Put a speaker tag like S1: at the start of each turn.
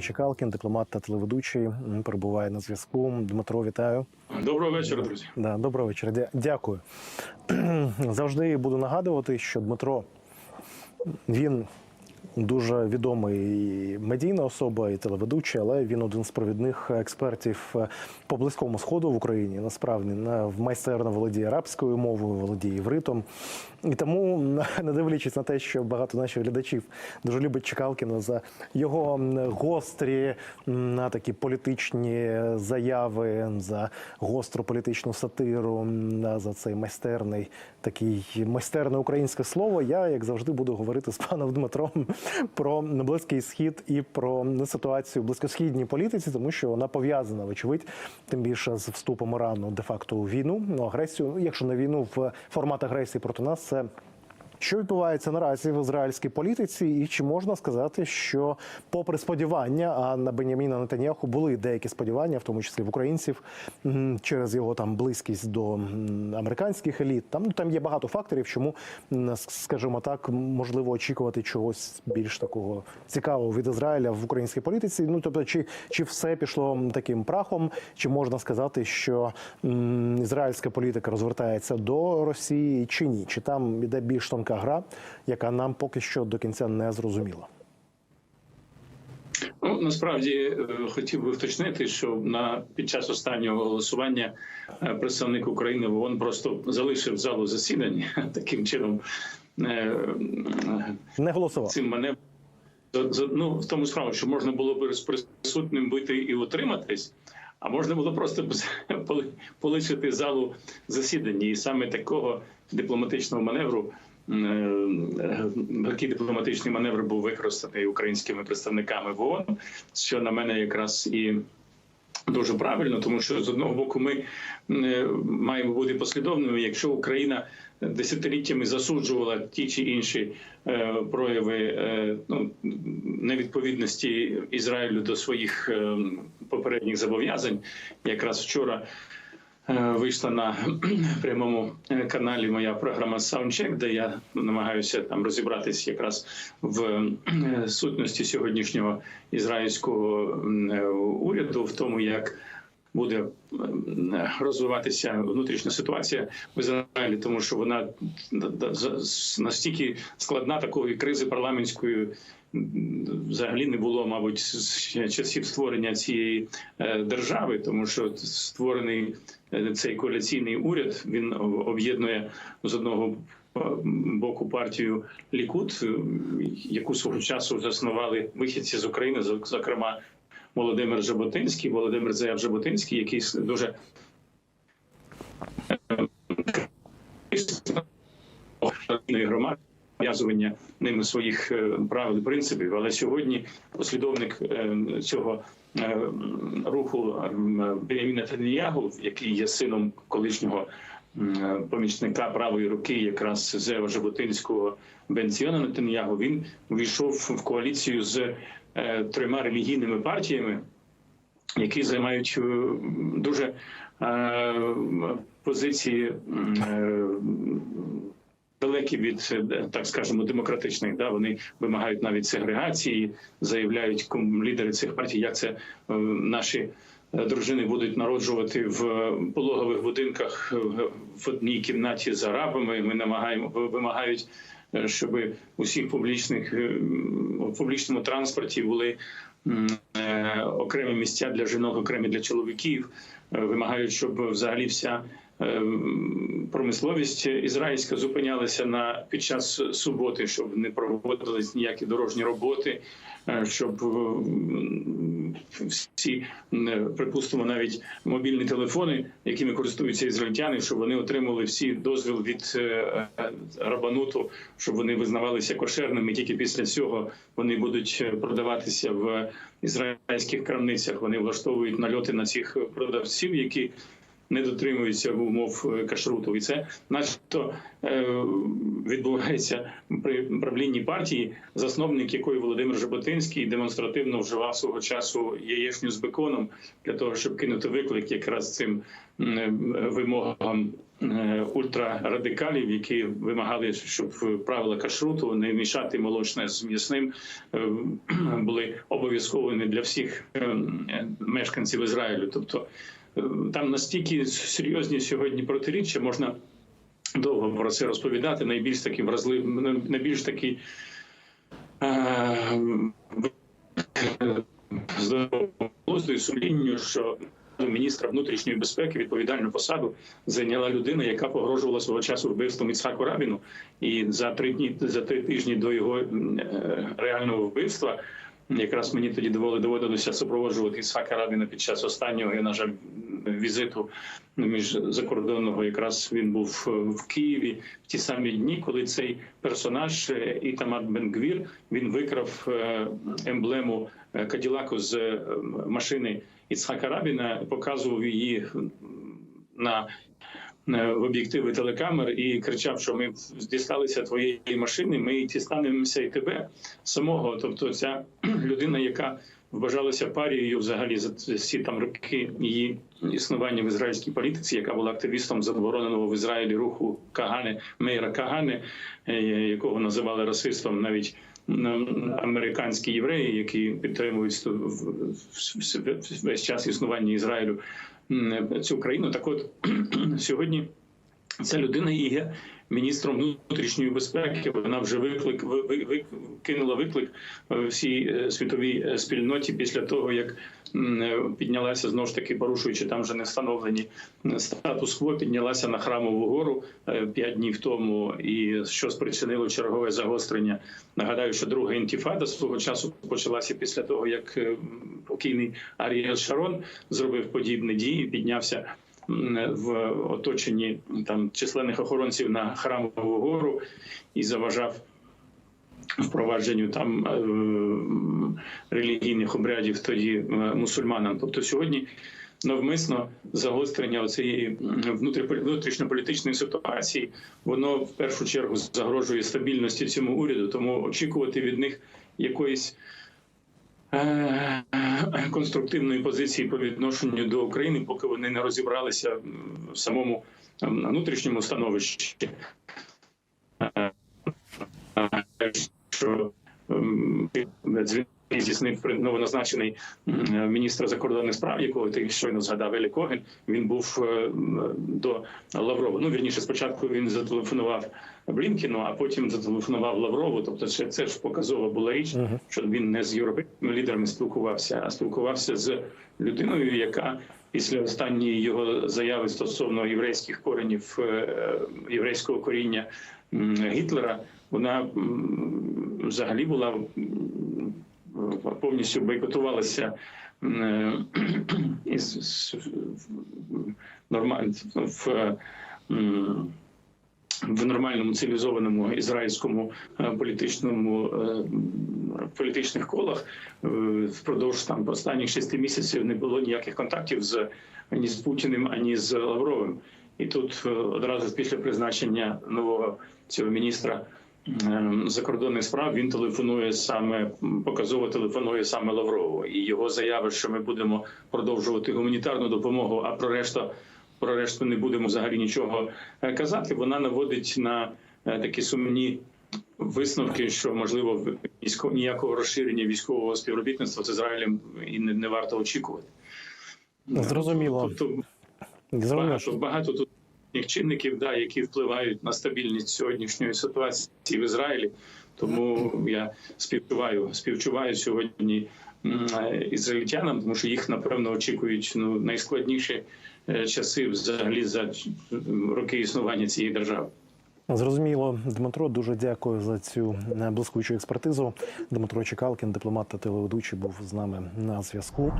S1: Дмитро Чекалкін, дипломат та телеведучий, перебуває на зв'язку. Дмитро, вітаю.
S2: Доброго вечора, друзі.
S1: Да, доброго вечора. Дякую. Завжди буду нагадувати, що Дмитро він дуже відомий медійна особа, і телеведучий, але він один з провідних експертів е, по близькому сходу в Україні. Насправді на- в майстерно володіє арабською мовою, володіє івритом. І тому, не дивлячись на те, що багато наших глядачів дуже любить Чекалкіна за його гострі на такі політичні заяви, за гостру політичну сатиру, за цей майстерний такий майстерне українське слово. Я, як завжди, буду говорити з паном Дмитром про близький схід і про ситуацію в близькосхідній політиці, тому що вона пов'язана, вочевидь, тим більше з вступом Ірану де-факто у війну, ну агресію, якщо не війну в формат агресії проти нас, це що відбувається наразі в ізраїльській політиці, і чи можна сказати, що, попри сподівання, а на Беняміна Нетаньяху були деякі сподівання, в тому числі в українців, через його там близькість до американських еліт. Там ну там є багато факторів, чому скажімо так, можливо очікувати чогось більш такого цікавого від Ізраїля в українській політиці. Ну тобто, чи, чи все пішло таким прахом, чи можна сказати, що ізраїльська політика розвертається до Росії, чи ні? Чи там іде більш тонка гра, яка нам поки що до кінця не зрозуміла?
S2: Ну насправді е, хотів би вточнити, що на під час останнього голосування е, представник України в ООН просто залишив залу засідань таким чином. е,
S1: Не голосував.
S2: Цим мене ну в тому справа, що можна було б з присутним бути і утриматись. А можна було просто полишити залу засідання, і саме такого дипломатичного маневру такий дипломатичний маневр був використаний українськими представниками в ООН, що на мене якраз і дуже правильно, тому що з одного боку ми е, маємо бути послідовними. Якщо Україна десятиліттями засуджувала ті чи інші е, прояви е, ну, невідповідності Ізраїлю до своїх е, попередніх зобов'язань, якраз вчора. Е, Вийшла на прямому е, каналі моя програма Soundcheck, де я намагаюся там розібратись якраз в е, сутності сьогоднішнього ізраїльського уряду, в тому, як буде розвиватися внутрішня ситуація в Ізраїлі, тому що вона настільки складна такої кризи парламентської. Взагалі не було, мабуть, з часів створення цієї е, держави, тому що створений е, цей коаліційний уряд він об'єднує з одного е, боку партію Лікут, яку свого часу заснували вихідці з України, зок- зокрема Володимир Жаботинський, Володимир Заяв Жаботинський, який дуже е, громади нав'язування ними своїх е, правил і принципів. Але сьогодні послідовник е, цього е, руху Беняміна Таньягу, який є сином колишнього помічника правої руки, якраз Зева Жаботинського Бенціона Нетаньягу, він увійшов в коаліцію з трьома релігійними партіями, які займають е, дуже е, позиції е, далекі від е, так скажемо демократичних. Да, вони вимагають навіть сегрегації, заявляють лідери цих партій, як це е, наші. е, Дружини будуть народжувати в пологових будинках е, в одній кімнаті з арабами. Ми намагаємо вимагають, е, щоб усіх публічних е, в публічному транспорті були е, окремі місця для жінок, окремі для чоловіків. Е, Вимагають, щоб взагалі вся е, промисловість ізраїльська зупинялася на під час суботи, щоб не проводились ніякі дорожні роботи, е, щоб всі м, припустимо навіть мобільні телефони, якими користуються ізраїльтяни, щоб вони отримали всі дозвіл від е, е, рабануту, щоб вони визнавалися кошерними. Тільки після цього вони будуть е, продаватися в ізраїльських крамницях. Вони влаштовують нальоти на цих продавців, які не дотримуються умов е, кашруту, і це начебто е, відбувається при правлінні партії, засновник якої Володимир Жаботинський демонстративно вживав свого часу яєчню з беконом для того, щоб кинути виклик якраз цим е, вимогам ультрарадикалів, які вимагали, щоб правила кашруту не мішати молочне з м'ясним були обов'язковими для всіх е, мешканців Ізраїлю. Тобто там настільки серйозні сьогодні протиріччя можна довго про це розповідати. Найбільш такі вразливі, найбільш такі. е, здоровому і сумлінню, що міністра внутрішньої безпеки відповідальну посаду зайняла людина, яка погрожувала свого часу вбивством Іцхаку Рабіну. І за три дні за три тижні до його е, реального вбивства. Якраз мені тоді доводилося супроводжувати Ісхака Рабіна під час останнього, на жаль, візиту між закордонного. Якраз він був е, в Києві в ті самі дні, коли цей персонаж е, Ітамар Бенгвір він викрав е, емблему Каділаку з машини Іцхака Рабіна, показував її на в об'єктиви телекамер і кричав, що ми дісталися твоєї машини, ми дістанемося і тебе самого. Тобто, ця людина, яка вважалася парією взагалі за всі там роки її існування в ізраїльській політиці, яка була активістом забороненого в Ізраїлі руху Кагане Мейра Кагане, е, якого називали расистом навіть американські євреї, які підтримують весь час існування Ізраїлю цю країну. Так от сьогодні ця людина є міністром внутрішньої безпеки. Вона вже виклик ви- ви- ви- кинула виклик е, всій е, світовій е, спільноті після того, як піднялася знову ж таки, порушуючи там вже не встановлені статус-кво, піднялася на храмову гору е, п'ять днів тому, і що спричинило чергове загострення. Нагадаю, що друга інтіфада свого часу почалася після того, як е, покійний Аріел Шарон зробив подібні дії, піднявся в оточенні там численних охоронців на храмову гору і заважав впровадженню там е, релігійних обрядів тоді е, мусульманам. Тобто сьогодні навмисно загострення цієї внутрішньополітичної ситуації воно в першу чергу загрожує стабільності цьому уряду, тому очікувати від них якоїсь. е, Конструктивної позиції по відношенню до України, поки вони не розібралися в самому внутрішньому становищі, що ем, здійснив при- новоназначений міністр закордонних справ, якого ти щойно згадав Елі Коген. Він був е, до Лаврова. Ну вірніше, спочатку він зателефонував Блінкіну, а потім зателефонував Лаврову. Тобто, це, це ж показова була річ, що він не з європейськими лідерами спілкувався, а спілкувався з людиною, яка після останньої його заяви стосовно єврейських коренів е, єврейського коріння Гітлера, вона взагалі була повністю бойкотувалася е, із з- нормаль в. в нормальному цивілізованому ізраїльському е, політичному е, політичних колах впродовж там останніх шести місяців не було ніяких контактів з ані з Путіним, ані з Лавровим. І тут одразу після призначення нового цього міністра закордонних справ він телефонує саме показово телефонує саме Лаврову. І його заява, що ми будемо продовжувати гуманітарну допомогу, а про решту про решту не будемо взагалі нічого е, казати. Вона наводить на е, такі сумні висновки, що можливо ніякого розширення військового співробітництва з Ізраїлем і не, не варто очікувати.
S1: Зрозуміло.
S2: Тобто
S1: Зрозуміло.
S2: багато, багато тут чинників, да, які впливають на стабільність сьогоднішньої ситуації в Ізраїлі. Тому я співчуваю, співчуваю сьогодні ізраїльтянам, тому що їх напевно очікують ну найскладніші е, часи взагалі за роки існування цієї держави.
S1: Зрозуміло, Дмитро. Дуже дякую за цю е, блискучу експертизу. Дмитро Чекалкін, дипломат та телеведучий, був з нами на зв'язку.